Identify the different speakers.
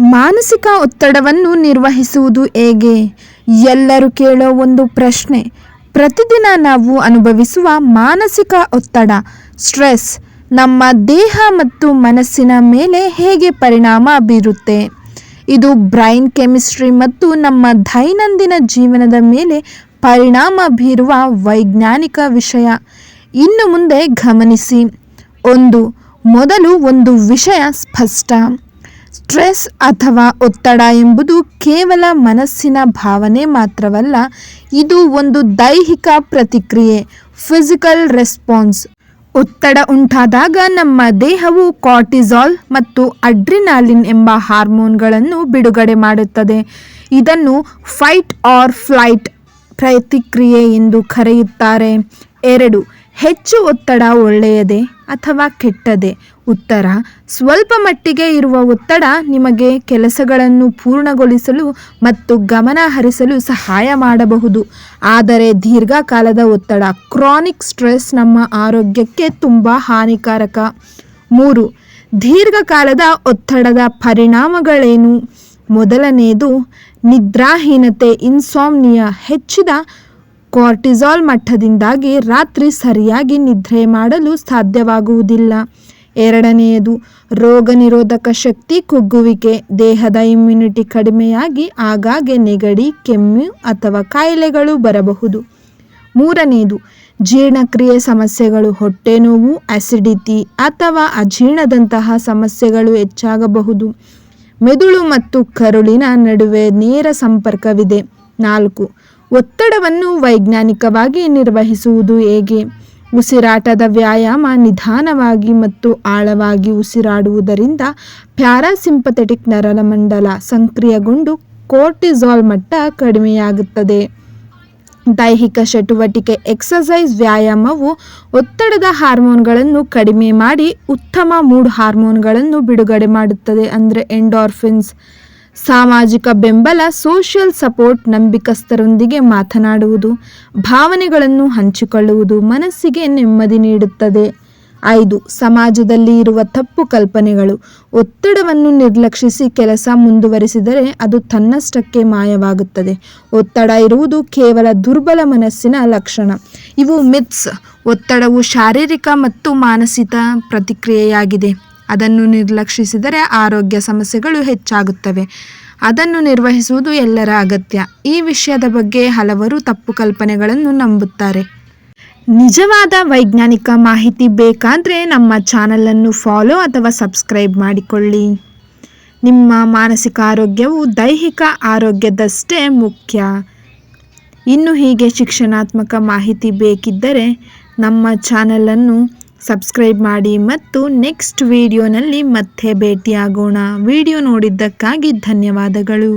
Speaker 1: ಮಾನಸಿಕ ಒತ್ತಡವನ್ನು ನಿರ್ವಹಿಸುವುದು ಹೇಗೆ? ಎಲ್ಲರೂ ಕೇಳೋ ಒಂದು ಪ್ರಶ್ನೆ. ಪ್ರತಿದಿನ ನಾವು ಅನುಭವಿಸುವ ಮಾನಸಿಕ ಒತ್ತಡ, ಸ್ಟ್ರೆಸ್ ನಮ್ಮ ದೇಹ ಮತ್ತು ಮನಸ್ಸಿನ ಮೇಲೆ ಹೇಗೆ ಪರಿಣಾಮ ಬೀರುತ್ತೆ? ಇದು ಬ್ರೈನ್ ಕೆಮಿಸ್ಟ್ರಿ ಮತ್ತು ನಮ್ಮ ದೈನಂದಿನ ಜೀವನದ ಮೇಲೆ ಪರಿಣಾಮ ಬೀರುವ ವೈಜ್ಞಾನಿಕ ವಿಷಯ. ಇನ್ನು ಮುಂದೆ ಗಮನಿಸಿ. ಒಂದು, ಮೊದಲು ಒಂದು ವಿಷಯ ಸ್ಪಷ್ಟ. ಸ್ಟ್ರೆಸ್ ಅಥವಾ ಒತ್ತಡ ಎಂಬುದು ಕೇವಲ ಮನಸ್ಸಿನ ಭಾವನೆ ಮಾತ್ರವಲ್ಲ, ಇದು ಒಂದು ದೈಹಿಕ ಪ್ರತಿಕ್ರಿಯೆ ಫಿಸಿಕಲ್ ರೆಸ್ಪಾನ್ಸ್ ಒತ್ತಡ ಉಂಟಾದಾಗ ನಮ್ಮ ದೇಹವು ಕಾರ್ಟಿಸಾಲ್ ಮತ್ತು ಅಡ್ರಿನಾಲಿನ್ ಎಂಬ ಹಾರ್ಮೋನ್ಗಳನ್ನು ಬಿಡುಗಡೆ ಮಾಡುತ್ತದೆ. ಇದನ್ನು ಫೈಟ್ ಆರ್ ಫ್ಲೈಟ್ ಪ್ರತಿಕ್ರಿಯೆ ಎಂದು ಕರೆಯುತ್ತಾರೆ. ಎರಡು ಹೆಚ್ಚು ಒತ್ತಡ ಒಳ್ಳೆಯದೇ ಅಥವಾ ಕೆಟ್ಟದೇ? ಉತ್ತರ, ಸ್ವಲ್ಪ ಮಟ್ಟಿಗೆ ಇರುವ ಒತ್ತಡ ನಿಮಗೆ ಕೆಲಸಗಳನ್ನು ಪೂರ್ಣಗೊಳಿಸಲು ಮತ್ತು ಗಮನ ಹರಿಸಲು ಸಹಾಯ ಮಾಡಬಹುದು. ಆದರೆ ದೀರ್ಘಕಾಲದ ಒತ್ತಡ, ಕ್ರಾನಿಕ್ ಸ್ಟ್ರೆಸ್ ನಮ್ಮ ಆರೋಗ್ಯಕ್ಕೆ ತುಂಬ ಹಾನಿಕಾರಕ. ಮೂರು, ದೀರ್ಘಕಾಲದ ಒತ್ತಡದ ಪರಿಣಾಮಗಳೇನು? ಮೊದಲನೆಯದು ನಿದ್ರಾಹೀನತೆ ಇನ್ಸಾಮ್ನಿಯಾ ಹೆಚ್ಚಿದ ಕಾರ್ಟಿಸಾಲ್ ಮಟ್ಟದಿಂದಾಗಿ ರಾತ್ರಿ ಸರಿಯಾಗಿ ನಿದ್ರೆ ಮಾಡಲು ಸಾಧ್ಯವಾಗುವುದಿಲ್ಲ. ಎರಡನೆಯದು, ರೋಗ ನಿರೋಧಕ ಶಕ್ತಿ ಕುಗ್ಗುವಿಕೆ. ದೇಹದ ಇಮ್ಯುನಿಟಿ ಕಡಿಮೆಯಾಗಿ ಆಗಾಗ್ಗೆ ನೆಗಡಿ, ಕೆಮ್ಮು ಅಥವಾ ಕಾಯಿಲೆಗಳು ಬರಬಹುದು. ಮೂರನೆಯದು, ಜೀರ್ಣಕ್ರಿಯೆ ಸಮಸ್ಯೆಗಳು. ಹೊಟ್ಟೆ ನೋವು ಅಸಿಡಿಟಿ ಅಥವಾ ಅಜೀರ್ಣದಂತಹ ಸಮಸ್ಯೆಗಳು ಹೆಚ್ಚಾಗಬಹುದು. ಮೆದುಳು ಮತ್ತು ಕರುಳಿನ ನಡುವೆ ನೇರ ಸಂಪರ್ಕವಿದೆ. ನಾಲ್ಕು ಒತ್ತಡವನ್ನು ವೈಜ್ಞಾನಿಕವಾಗಿ ನಿರ್ವಹಿಸುವುದು ಹೇಗೆ? ಉಸಿರಾಟದ ವ್ಯಾಯಾಮ ನಿಧಾನವಾಗಿ ಮತ್ತು ಆಳವಾಗಿ ಉಸಿರಾಡುವುದರಿಂದ ಪ್ಯಾರಾಸಿಂಪಥೆಟಿಕ್ ನರಮಂಡಲ ಸಕ್ರಿಯಗೊಂಡು ಕೋರ್ಟಿಸಾಲ್ ಮಟ್ಟ ಕಡಿಮೆಯಾಗುತ್ತದೆ. ದೈಹಿಕ ಚಟುವಟಿಕೆ ಎಕ್ಸಸೈಸ್ ವ್ಯಾಯಾಮವು ಒತ್ತಡದ ಹಾರ್ಮೋನ್ಗಳನ್ನು ಕಡಿಮೆ ಮಾಡಿ ಉತ್ತಮ ಮೂಡ್ ಹಾರ್ಮೋನ್ಗಳನ್ನು ಬಿಡುಗಡೆ ಮಾಡುತ್ತದೆ ಅಂದರೆ ಎಂಡಾರ್ಫಿನ್ಸ್. ಸಾಮಾಜಿಕ ಬೆಂಬಲ ಸೋಷಿಯಲ್ ಸಪೋರ್ಟ್ ನಂಬಿಕಸ್ಥರೊಂದಿಗೆ ಮಾತನಾಡುವುದು, ಭಾವನೆಗಳನ್ನು ಹಂಚಿಕೊಳ್ಳುವುದು ಮನಸ್ಸಿಗೆ ನೆಮ್ಮದಿ ನೀಡುತ್ತದೆ. ಐದು, ಸಮಾಜದಲ್ಲಿ ಇರುವ ತಪ್ಪು ಕಲ್ಪನೆಗಳು. ಒತ್ತಡವನ್ನು ನಿರ್ಲಕ್ಷಿಸಿ ಕೆಲಸ ಮುಂದುವರಿಸಿದರೆ ಅದು ತನ್ನಷ್ಟಕ್ಕೆ ಮಾಯವಾಗುತ್ತದೆ. ಒತ್ತಡ ಇರುವುದು ಕೇವಲ ದುರ್ಬಲ ಮನಸ್ಸಿನ ಲಕ್ಷಣ. ಇವು ಮಿತ್ಸ್ ಒತ್ತಡವು ಶಾರೀರಿಕ ಮತ್ತು ಮಾನಸಿಕ ಪ್ರತಿಕ್ರಿಯೆಯಾಗಿದೆ. ಅದನ್ನು ನಿರ್ಲಕ್ಷಿಸಿದರೆ ಆರೋಗ್ಯ ಸಮಸ್ಯೆಗಳು ಹೆಚ್ಚಾಗುತ್ತವೆ. ಅದನ್ನು ನಿರ್ವಹಿಸುವುದು ಎಲ್ಲರ ಅಗತ್ಯ. ಈ ವಿಷಯದ ಬಗ್ಗೆ ಹಲವರು ತಪ್ಪು ಕಲ್ಪನೆಗಳನ್ನು ನಂಬುತ್ತಾರೆ. ನಿಜವಾದ ವೈಜ್ಞಾನಿಕ ಮಾಹಿತಿ ಬೇಕಾದರೆ ನಮ್ಮ ಚಾನಲನ್ನು ಫಾಲೋ ಅಥವಾ ಸಬ್ಸ್ಕ್ರೈಬ್ ಮಾಡಿಕೊಳ್ಳಿ. ನಿಮ್ಮ ಮಾನಸಿಕ ಆರೋಗ್ಯವು ದೈಹಿಕ ಆರೋಗ್ಯದಷ್ಟೇ ಮುಖ್ಯ. ಇನ್ನು ಹೀಗೆ ಶಿಕ್ಷಣಾತ್ಮಕ ಮಾಹಿತಿ ಬೇಕಿದ್ದರೆ ನಮ್ಮ ಚಾನಲನ್ನು ಸಬ್ಸ್ಕ್ರೈಬ್ ಮಾಡಿ ಮತ್ತು ನೆಕ್ಸ್ಟ್ ವಿಡಿಯೋನಲ್ಲಿ ಮತ್ತೆ ಭೇಟಿಯಾಗೋಣ. ವಿಡಿಯೋ ನೋಡಿದ್ದಕ್ಕಾಗಿ ಧನ್ಯವಾದಗಳು.